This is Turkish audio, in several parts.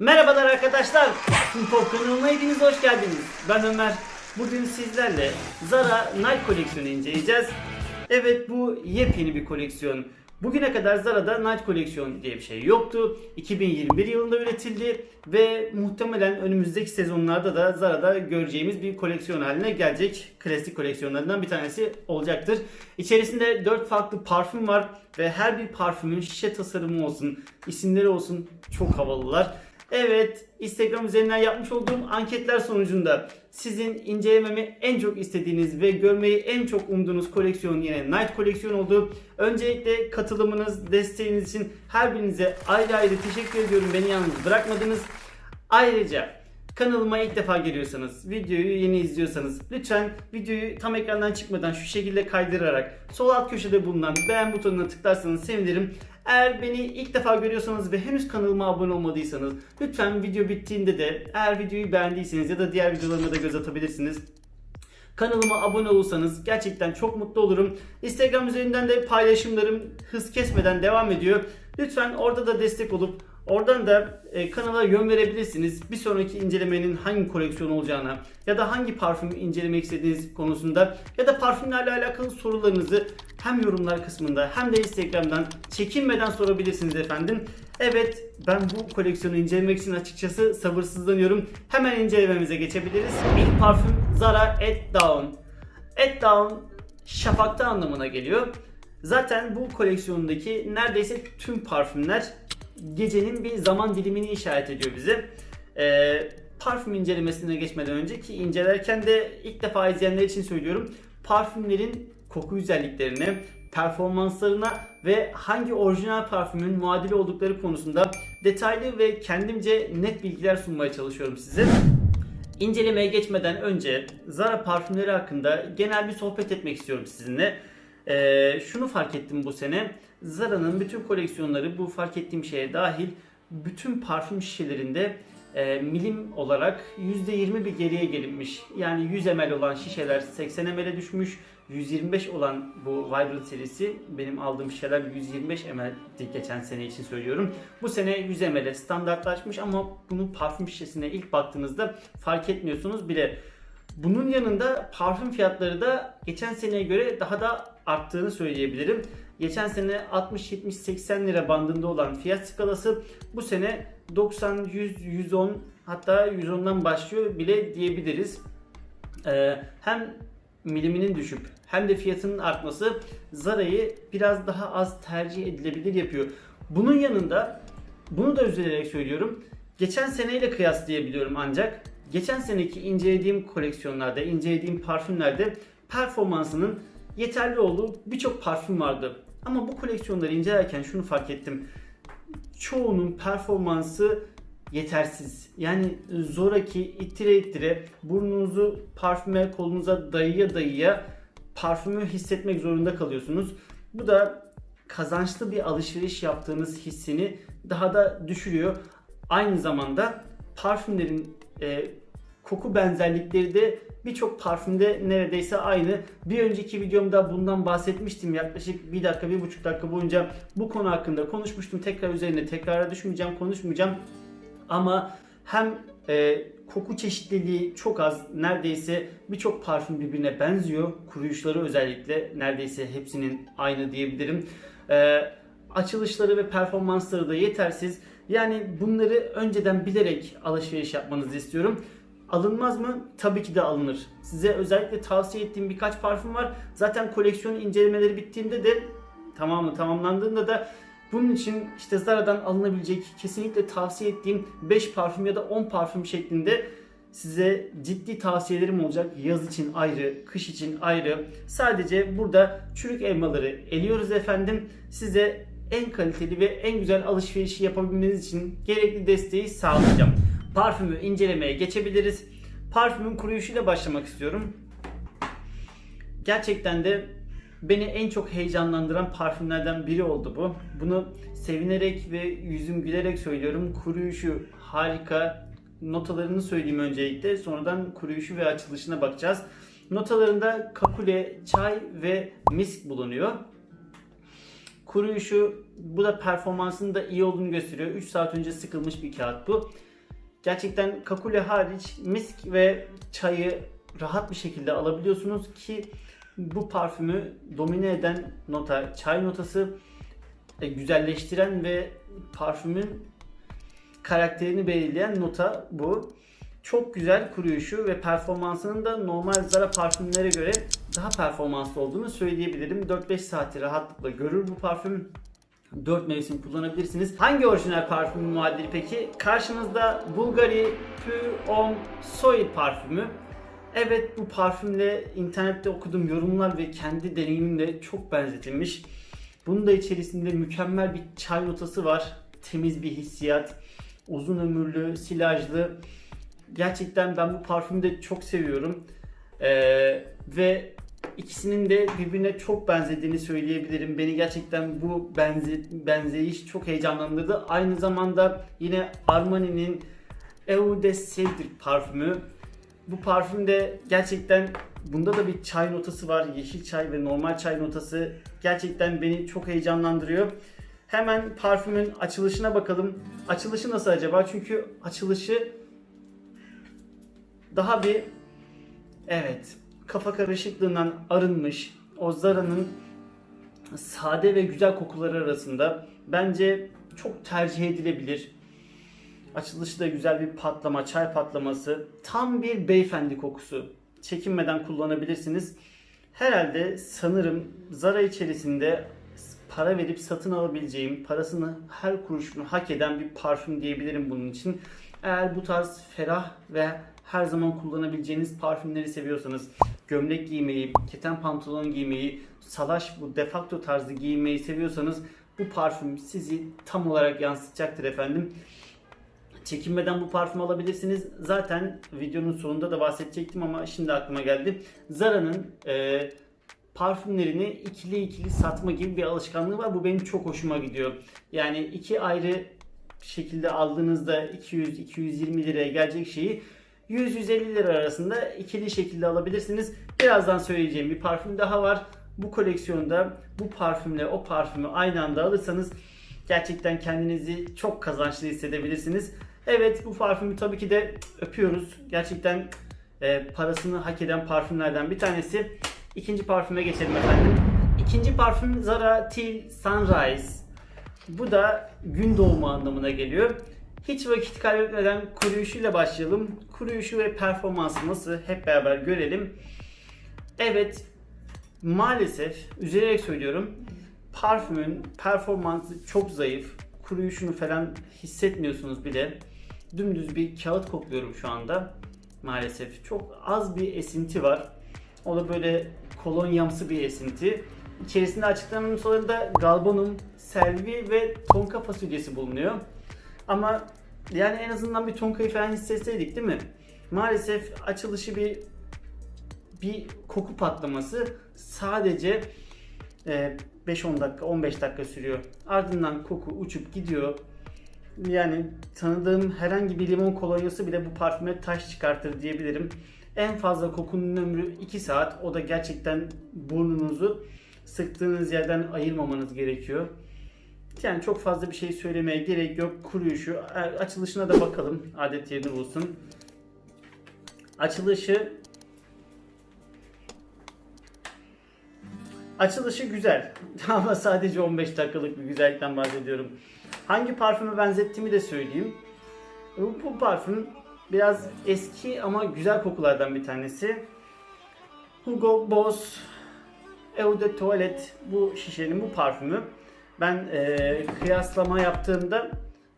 Merhabalar arkadaşlar. Parfüm Pop kanalına hepiniz hoş geldiniz. Ben Ömer. Bugün sizlerle Zara Night koleksiyonu inceleyeceğiz. Evet bu yepyeni bir koleksiyon. Bugüne kadar Zara'da Night koleksiyon diye bir şey yoktu. 2021 yılında üretildi ve muhtemelen önümüzdeki sezonlarda da Zara'da göreceğimiz bir koleksiyon haline gelecek. Klasik koleksiyonlarından bir tanesi olacaktır. İçerisinde 4 farklı parfüm var ve her bir parfümün şişe tasarımı olsun, isimleri olsun çok havalılar. Evet, Instagram üzerinden yapmış olduğum anketler sonucunda sizin incelememi en çok istediğiniz ve görmeyi en çok umduğunuz koleksiyon yine Night koleksiyon oldu. Öncelikle katılımınız, desteğiniz için her birinize ayrı ayrı teşekkür ediyorum. Beni yalnız bırakmadınız. Ayrıca kanalıma ilk defa geliyorsanız, videoyu yeni izliyorsanız lütfen videoyu tam ekrandan çıkmadan şu şekilde kaydırarak sol alt köşede bulunan beğen butonuna tıklarsanız sevinirim. Eğer beni ilk defa görüyorsanız ve henüz kanalıma abone olmadıysanız lütfen video bittiğinde de eğer videoyu beğendiyseniz ya da diğer videolarıma da göz atabilirsiniz. Kanalıma abone olursanız gerçekten çok mutlu olurum. Instagram üzerinden de paylaşımlarım hız kesmeden devam ediyor. Lütfen orada da destek olup oradan da e, kanala yön verebilirsiniz. Bir sonraki incelemenin hangi koleksiyon olacağına ya da hangi parfümü incelemek istediğiniz konusunda ya da parfümlerle alakalı sorularınızı hem yorumlar kısmında hem de Instagram'dan çekinmeden sorabilirsiniz efendim. Evet ben bu koleksiyonu incelemek için açıkçası sabırsızlanıyorum. Hemen incelememize geçebiliriz. İlk parfüm Zara At Dawn. At Dawn şafakta anlamına geliyor. Zaten bu koleksiyondaki neredeyse tüm parfümler gecenin bir zaman dilimini işaret ediyor bize. Ee, parfüm incelemesine geçmeden önce ki incelerken de ilk defa izleyenler için söylüyorum. Parfümlerin koku özelliklerine, performanslarına ve hangi orijinal parfümün muadili oldukları konusunda detaylı ve kendimce net bilgiler sunmaya çalışıyorum size. İncelemeye geçmeden önce Zara parfümleri hakkında genel bir sohbet etmek istiyorum sizinle. Ee, şunu fark ettim bu sene. Zara'nın bütün koleksiyonları bu fark ettiğim şeye dahil bütün parfüm şişelerinde e, milim olarak %20 bir geriye gelinmiş. Yani 100 ml olan şişeler 80 ml'e düşmüş. 125 olan bu Vibrant serisi benim aldığım şişeler 125 ml'di geçen sene için söylüyorum. Bu sene 100 ml standartlaşmış ama bunu parfüm şişesine ilk baktığınızda fark etmiyorsunuz bile. Bunun yanında parfüm fiyatları da geçen seneye göre daha da arttığını söyleyebilirim. Geçen sene 60 70 80 lira bandında olan fiyat skalası bu sene 90 100 110 hatta 110'dan başlıyor bile diyebiliriz. Ee, hem miliminin düşüp hem de fiyatının artması Zara'yı biraz daha az tercih edilebilir yapıyor. Bunun yanında bunu da üzülerek söylüyorum. Geçen seneyle kıyaslayabiliyorum ancak geçen seneki incelediğim koleksiyonlarda, incelediğim parfümlerde performansının yeterli olduğu birçok parfüm vardı. Ama bu koleksiyonları incelerken şunu fark ettim. Çoğunun performansı yetersiz. Yani zoraki ittire ittire burnunuzu parfüme kolunuza dayıya dayıya parfümü hissetmek zorunda kalıyorsunuz. Bu da kazançlı bir alışveriş yaptığınız hissini daha da düşürüyor. Aynı zamanda parfümlerin e, koku benzerlikleri de birçok parfümde neredeyse aynı. Bir önceki videomda bundan bahsetmiştim. Yaklaşık bir dakika, bir buçuk dakika boyunca bu konu hakkında konuşmuştum. Tekrar üzerine tekrara düşmeyeceğim, konuşmayacağım. Ama hem e, koku çeşitliliği çok az. Neredeyse birçok parfüm birbirine benziyor. Kuruyuşları özellikle neredeyse hepsinin aynı diyebilirim. E, açılışları ve performansları da yetersiz. Yani bunları önceden bilerek alışveriş yapmanızı istiyorum. Alınmaz mı? Tabii ki de alınır. Size özellikle tavsiye ettiğim birkaç parfüm var. Zaten koleksiyon incelemeleri bittiğinde de tamamı tamamlandığında da bunun için işte Zara'dan alınabilecek kesinlikle tavsiye ettiğim 5 parfüm ya da 10 parfüm şeklinde size ciddi tavsiyelerim olacak. Yaz için ayrı, kış için ayrı. Sadece burada çürük elmaları eliyoruz efendim. Size en kaliteli ve en güzel alışverişi yapabilmeniz için gerekli desteği sağlayacağım. Parfümü incelemeye geçebiliriz. Parfümün kuruyuşuyla başlamak istiyorum. Gerçekten de beni en çok heyecanlandıran parfümlerden biri oldu bu. Bunu sevinerek ve yüzüm gülerek söylüyorum. Kuruyuşu harika. Notalarını söyleyeyim öncelikle. Sonradan kuruyuşu ve açılışına bakacağız. Notalarında kakule, çay ve misk bulunuyor. Kuruyuşu bu da performansının da iyi olduğunu gösteriyor. 3 saat önce sıkılmış bir kağıt bu. Gerçekten kakule hariç misk ve çayı rahat bir şekilde alabiliyorsunuz ki bu parfümü domine eden nota çay notası e, güzelleştiren ve parfümün karakterini belirleyen nota bu. Çok güzel kuruyuşu ve performansının da normal Zara parfümlere göre daha performanslı olduğunu söyleyebilirim. 4-5 saati rahatlıkla görür bu parfüm. 4 mevsim kullanabilirsiniz. Hangi orijinal parfüm muadili peki? Karşınızda Bulgari Pure Homme Soil parfümü. Evet bu parfümle internette okuduğum yorumlar ve kendi deneyimimle çok benzetilmiş. Bunun da içerisinde mükemmel bir çay notası var. Temiz bir hissiyat. Uzun ömürlü, silajlı. Gerçekten ben bu parfümü de çok seviyorum. Ee, ve ikisinin de birbirine çok benzediğini söyleyebilirim. Beni gerçekten bu benze, benzeyiş çok heyecanlandırdı. Aynı zamanda yine Armani'nin Eau de Cedric parfümü. Bu parfümde gerçekten bunda da bir çay notası var. Yeşil çay ve normal çay notası gerçekten beni çok heyecanlandırıyor. Hemen parfümün açılışına bakalım. Açılışı nasıl acaba? Çünkü açılışı daha bir evet kafa karışıklığından arınmış o Zara'nın sade ve güzel kokuları arasında bence çok tercih edilebilir. Açılışı da güzel bir patlama, çay patlaması. Tam bir beyefendi kokusu. Çekinmeden kullanabilirsiniz. Herhalde sanırım Zara içerisinde para verip satın alabileceğim, parasını her kuruşunu hak eden bir parfüm diyebilirim bunun için. Eğer bu tarz ferah ve her zaman kullanabileceğiniz parfümleri seviyorsanız, gömlek giymeyi, keten pantolon giymeyi, salaş bu defakto tarzı giymeyi seviyorsanız bu parfüm sizi tam olarak yansıtacaktır efendim. Çekinmeden bu parfümü alabilirsiniz. Zaten videonun sonunda da bahsedecektim ama şimdi aklıma geldi. Zara'nın e, parfümlerini ikili ikili satma gibi bir alışkanlığı var. Bu benim çok hoşuma gidiyor. Yani iki ayrı şekilde aldığınızda 200-220 liraya gelecek şeyi 100-150 lira arasında ikili şekilde alabilirsiniz. Birazdan söyleyeceğim bir parfüm daha var. Bu koleksiyonda bu parfümle o parfümü aynı anda alırsanız gerçekten kendinizi çok kazançlı hissedebilirsiniz. Evet bu parfümü tabii ki de öpüyoruz. Gerçekten e, parasını hak eden parfümlerden bir tanesi. İkinci parfüme geçelim efendim. İkinci parfüm Zara Teal Sunrise. Bu da gün doğumu anlamına geliyor. Hiç vakit kaybetmeden kuruyuşuyla başlayalım. Kuruyuşu ve performansı nasıl hep beraber görelim. Evet maalesef üzülerek söylüyorum parfümün performansı çok zayıf. Kuruyuşunu falan hissetmiyorsunuz bile. Dümdüz bir kağıt kokluyorum şu anda. Maalesef çok az bir esinti var. O da böyle kolonyamsı bir esinti. İçerisinde açıklamanın sonunda galbanum, selvi ve tonka fasulyesi bulunuyor. Ama yani en azından bir tonkayı falan hissetseydik değil mi? Maalesef açılışı bir bir koku patlaması sadece e, 5-10 dakika 15 dakika sürüyor. Ardından koku uçup gidiyor. Yani tanıdığım herhangi bir limon kolonyası bile bu parfüme taş çıkartır diyebilirim. En fazla kokunun ömrü 2 saat. O da gerçekten burnunuzu sıktığınız yerden ayırmamanız gerekiyor. Yani çok fazla bir şey söylemeye gerek yok. Kuruyuşu. Açılışına da bakalım. Adet yerini bulsun. Açılışı Açılışı güzel. Ama sadece 15 dakikalık bir güzellikten bahsediyorum. Hangi parfüme benzettiğimi de söyleyeyim. Bu parfüm biraz eski ama güzel kokulardan bir tanesi. Hugo Boss Eau de Toilette bu şişenin bu parfümü. Ben e, kıyaslama yaptığımda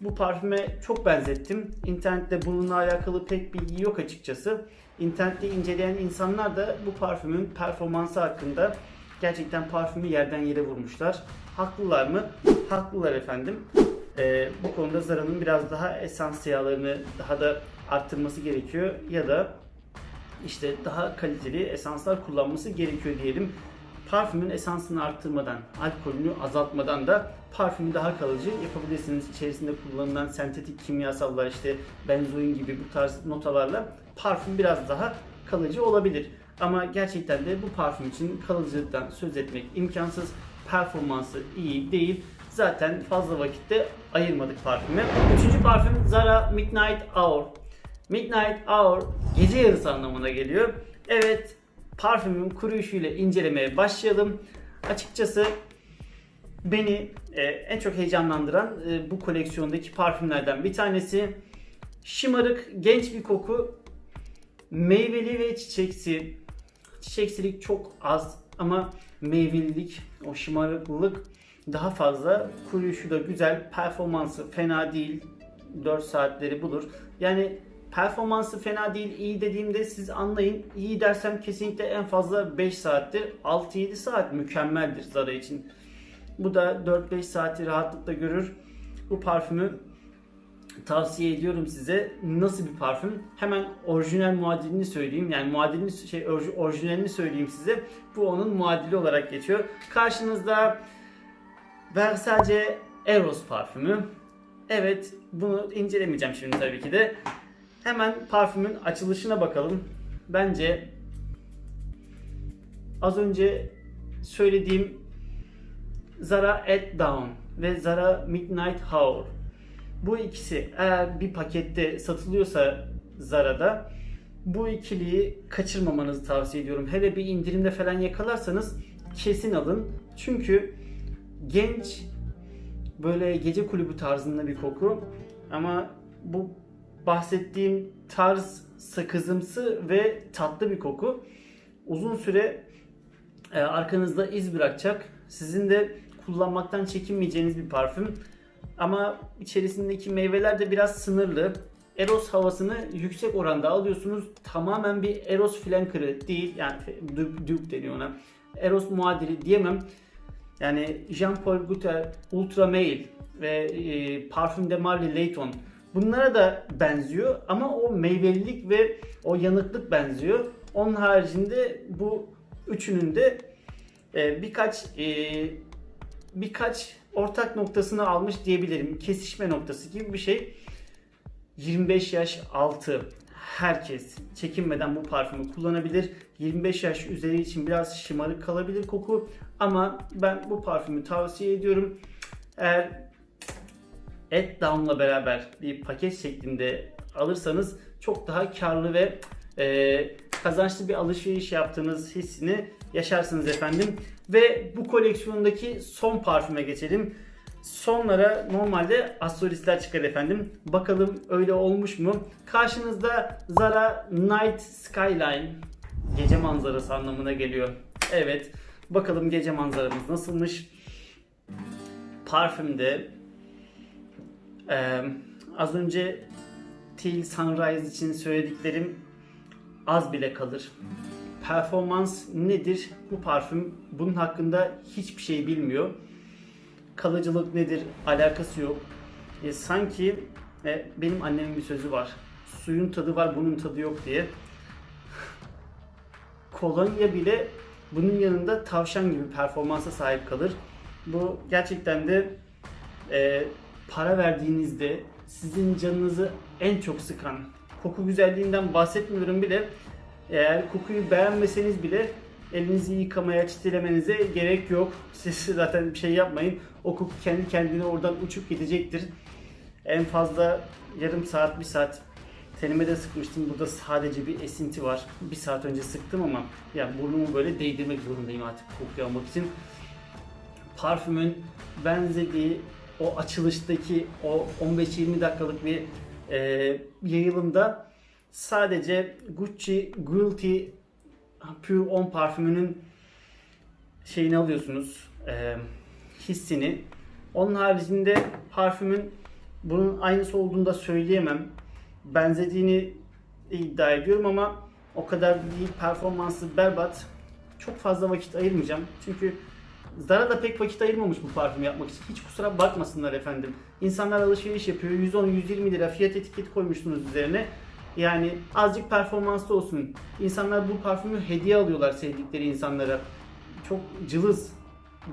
bu parfüme çok benzettim. İnternette bununla alakalı pek bilgi yok açıkçası. İnternette inceleyen insanlar da bu parfümün performansı hakkında gerçekten parfümü yerden yere vurmuşlar. Haklılar mı? Haklılar efendim. Ee, bu konuda Zara'nın biraz daha esans yağlarını daha da arttırması gerekiyor ya da işte daha kaliteli esanslar kullanması gerekiyor diyelim. Parfümün esansını arttırmadan, alkolünü azaltmadan da parfümü daha kalıcı yapabilirsiniz. İçerisinde kullanılan sentetik kimyasallar işte benzoin gibi bu tarz notalarla parfüm biraz daha kalıcı olabilir. Ama gerçekten de bu parfüm için kalıcılıktan söz etmek imkansız. Performansı iyi değil. zaten fazla vakitte ayırmadık parfüme. Üçüncü parfüm Zara Midnight Hour. Midnight Hour gece yarısı anlamına geliyor. Evet parfümün kuruyuşuyla incelemeye başlayalım. Açıkçası beni e, en çok heyecanlandıran e, bu koleksiyondaki parfümlerden bir tanesi. Şımarık, genç bir koku. Meyveli ve çiçeksi. Çiçeksilik çok az ama meyvelilik, o şımarıklılık daha fazla. Kuruyuşu da güzel, performansı fena değil. 4 saatleri bulur. Yani performansı fena değil, iyi dediğimde siz anlayın. İyi dersem kesinlikle en fazla 5 saattir. 6-7 saat mükemmeldir Zara için. Bu da 4-5 saati rahatlıkla görür. Bu parfümü tavsiye ediyorum size. Nasıl bir parfüm? Hemen orijinal muadilini söyleyeyim. Yani muadilini şey orijinalini söyleyeyim size. Bu onun muadili olarak geçiyor. Karşınızda Versace Eros parfümü. Evet, bunu incelemeyeceğim şimdi tabii ki de. Hemen parfümün açılışına bakalım. Bence az önce söylediğim Zara At Down ve Zara Midnight Hour. Bu ikisi eğer bir pakette satılıyorsa Zara'da bu ikiliyi kaçırmamanızı tavsiye ediyorum. Hele bir indirimde falan yakalarsanız kesin alın. Çünkü genç böyle gece kulübü tarzında bir koku ama bu bahsettiğim tarz sakızımsı ve tatlı bir koku. Uzun süre e, arkanızda iz bırakacak. Sizin de kullanmaktan çekinmeyeceğiniz bir parfüm. Ama içerisindeki meyveler de biraz sınırlı. Eros havasını yüksek oranda alıyorsunuz. Tamamen bir Eros flanker'ı değil. Yani Duke, deniyor ona. Eros muadili diyemem. Yani Jean-Paul Gaultier Ultra Male ve e, Parfüm de Marly Layton bunlara da benziyor ama o meyvelilik ve o yanıklık benziyor. Onun haricinde bu üçünün de e, birkaç e, birkaç ortak noktasını almış diyebilirim. Kesişme noktası gibi bir şey. 25 yaş altı herkes çekinmeden bu parfümü kullanabilir. 25 yaş üzeri için biraz şımarık kalabilir koku ama ben bu parfümü tavsiye ediyorum. Eğer Et Down'la beraber bir paket şeklinde alırsanız çok daha karlı ve e, kazançlı bir alışveriş yaptığınız hissini yaşarsınız efendim. Ve bu koleksiyondaki son parfüme geçelim. Sonlara normalde astrolistler çıkar efendim. Bakalım öyle olmuş mu? Karşınızda Zara Night Skyline. Gece manzarası anlamına geliyor. Evet. Bakalım gece manzaramız nasılmış? Parfümde ee, az önce Teal Sunrise için söylediklerim az bile kalır. Performans nedir? Bu parfüm bunun hakkında hiçbir şey bilmiyor. Kalıcılık nedir? Alakası yok. E, sanki e, benim annemin bir sözü var. Suyun tadı var, bunun tadı yok diye. Kolonya bile bunun yanında tavşan gibi performansa sahip kalır. Bu gerçekten de e, para verdiğinizde sizin canınızı en çok sıkan koku güzelliğinden bahsetmiyorum bile eğer kokuyu beğenmeseniz bile elinizi yıkamaya, çitilemenize gerek yok. Siz zaten bir şey yapmayın. O koku kendi kendine oradan uçup gidecektir. En fazla yarım saat, bir saat tenime de sıkmıştım. Burada sadece bir esinti var. Bir saat önce sıktım ama ya burnumu böyle değdirmek zorundayım artık kokuyu almak için. Parfümün benzediği o açılıştaki o 15-20 dakikalık bir e, yayılımda sadece Gucci Guilty Pure 10 parfümünün şeyini alıyorsunuz e, hissini. Onun haricinde parfümün bunun aynısı olduğunu da söyleyemem. Benzediğini iddia ediyorum ama o kadar değil. Performansı berbat. Çok fazla vakit ayırmayacağım. Çünkü Zara da pek vakit ayırmamış bu parfüm yapmak için. Hiç kusura bakmasınlar efendim. İnsanlar alışveriş yapıyor. 110-120 lira fiyat etiketi koymuşsunuz üzerine. Yani azıcık performanslı olsun. İnsanlar bu parfümü hediye alıyorlar sevdikleri insanlara. Çok cılız.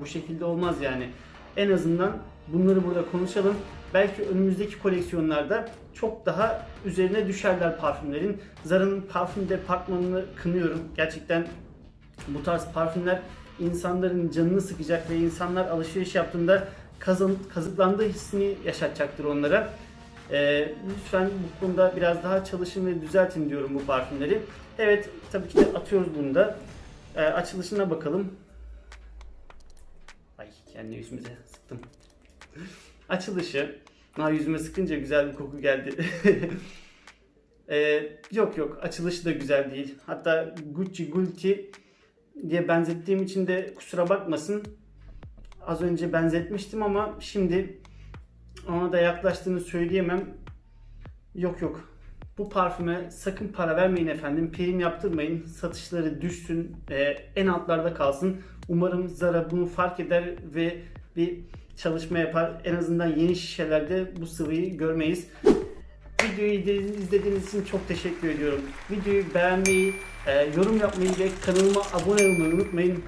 Bu şekilde olmaz yani. En azından bunları burada konuşalım. Belki önümüzdeki koleksiyonlarda çok daha üzerine düşerler parfümlerin. Zara'nın parfüm departmanını kınıyorum. Gerçekten bu tarz parfümler insanların canını sıkacak ve insanlar alışveriş yaptığında kazan, kazıklandığı hissini yaşatacaktır onlara. Ee, lütfen bu konuda biraz daha çalışın ve düzeltin diyorum bu parfümleri. Evet tabii ki de atıyoruz bunu da. Ee, açılışına bakalım. Ay kendi yüzümüze sıktım. Açılışı. Ha yüzüme sıkınca güzel bir koku geldi. Ee, yok yok açılışı da güzel değil. Hatta Gucci Gulti diye benzettiğim için de kusura bakmasın. Az önce benzetmiştim ama şimdi ona da yaklaştığını söyleyemem. Yok yok. Bu parfüme sakın para vermeyin efendim. Prim yaptırmayın. Satışları düşsün. e, en altlarda kalsın. Umarım Zara bunu fark eder ve bir çalışma yapar. En azından yeni şişelerde bu sıvıyı görmeyiz. Videoyu izlediğiniz için çok teşekkür ediyorum. Videoyu beğenmeyi, e, yorum yapmayı ve kanalıma abone olmayı unutmayın.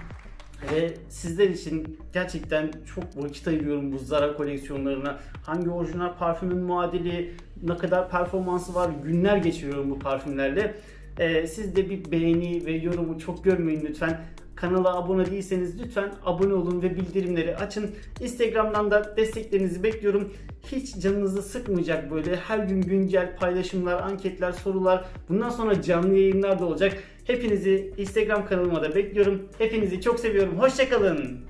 Ve sizler için gerçekten çok vakit ayırıyorum bu Zara koleksiyonlarına. Hangi orijinal parfümün muadili, ne kadar performansı var günler geçiriyorum bu parfümlerle. Ee, siz de bir beğeni ve yorumu çok görmeyin lütfen. Kanala abone değilseniz lütfen abone olun ve bildirimleri açın. Instagram'dan da desteklerinizi bekliyorum. Hiç canınızı sıkmayacak böyle her gün güncel paylaşımlar, anketler, sorular. Bundan sonra canlı yayınlar da olacak. Hepinizi Instagram kanalıma da bekliyorum. Hepinizi çok seviyorum. Hoşçakalın.